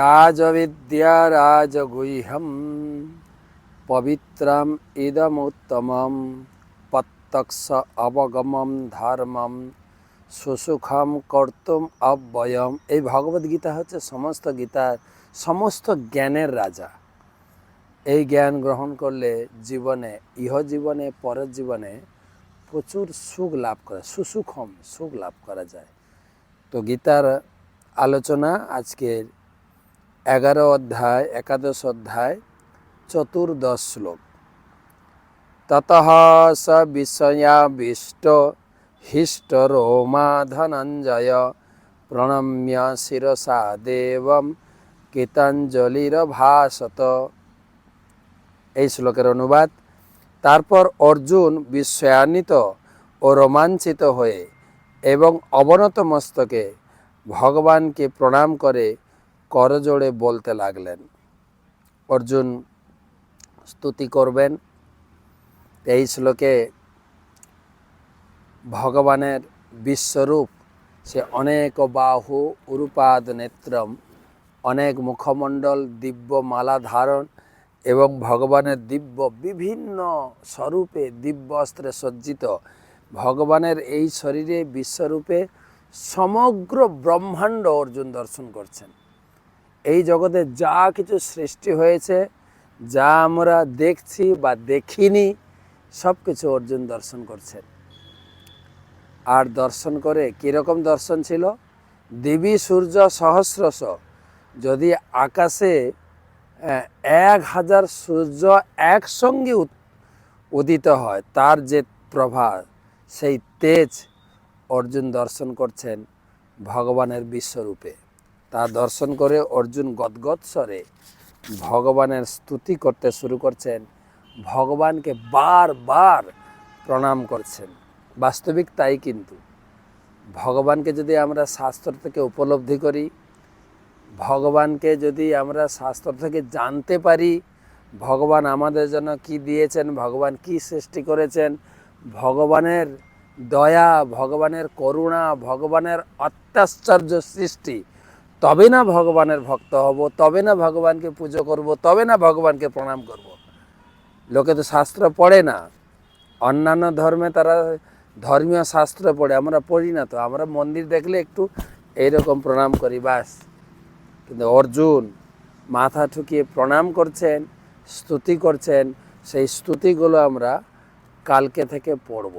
রাজবিদ্যা রাজগুহ্যম পবিত্রম ইদমুত্তমম প্রত্যক্ষ অবগমম ধর্মম সুসুখম কর্তুম অব্যয়ম এই ভগবদ গীতা হচ্ছে সমস্ত গীতার সমস্ত জ্ঞানের রাজা। এই জ্ঞান গ্রহণ করলে জীবনে, ইহ জীবনে, পরের জীবনে প্রচুর সুখ লাভ করা, সুসুখম সুখ লাভ করা যায়। তো গীতার আলোচনা আজকের এগারো অধ্যায়, একাদশ অধ্যায়, চতুর্দশ শ্লোক। তত স বিষয়াবিষ্ট হিষ্ট রোমা ধনঞ্জয় প্রণম্য শিরসা দেবম কীতাঞ্জলির ভাষত এই শ্লোকের অনুবাদ। তারপর অর্জুন বিস্ময়ান্বিত ও রোমাঞ্চিত হয়ে এবং অবনত মস্তকে ভগবানকে প্রণাম করে করজোড়ে বলতে লাগলেন, অর্জুন, স্তুতি করবেন? এই শ্লোকে ভগবানের বিশ্বরূপ, সে অনেক বাহু, উরুপাদ নেত্রম, অনেক মুখমণ্ডল, দিব্য মালা ধারণ এবং ভগবানের দিব্য বিভিন্ন স্বরূপে, দিব্য অস্ত্রে সজ্জিত। ভগবানের এই শরীরে বিশ্বরূপে সমগ্র ব্রহ্মাণ্ড অর্জুন দর্শন করছেন। এই জগতে যা কিছু সৃষ্টি হয়েছে, যা আমরা দেখছি বা দেখিনি সব কিছু অর্জুন দর্শন করছেন আর দর্শন করে কীরকম দর্শন ছিল? দেবী, সূর্য, সহস্রশ। যদি আকাশে এক হাজার সূর্য একসঙ্গে উদ- উদিত হয়, তার যে প্রভা, সেই তেজ অর্জুন দর্শন করছেন ভগবানের বিশ্বরূপে। তা দর্শন করে অর্জুন গদগদ স্বরে ভগবানের স্তুতি করতে শুরু করছেন। ভগবানকে বারবার প্রণাম করছেন। বাস্তবিক তাই কিন্তু। ভগবানকে যদি আমরা শাস্ত্র থেকে উপলব্ধি করি, ভগবানকে যদি আমরা শাস্ত্র থেকে জানতে পারি, ভগবান আমাদের জন্য কি দিয়েছেন, ভগবান কি সৃষ্টি করেছেন, ভগবানের দয়া, ভগবানের করুণা, ভগবানের অত্যাশ্চর্য সৃষ্টি তবে না ভগবানের ভক্ত হব, তবে না ভগবানকে পুজো করব, তবে না ভগবানকে প্রণাম করব। লোকে তো শাস্ত্র পড়ে না। অন্যান্য ধর্মে তারা ধর্মীয় শাস্ত্র পড়ে, আমরা পড়ি না তো। আমরা মন্দির দেখলে একটু এইরকম প্রণাম করি বাস কিন্তু অর্জুন মাথা ঠুকিয়ে প্রণাম করছেন, স্তুতি করছেন, সেই স্তুতিগুলো আমরা কালকে থেকে পড়ব।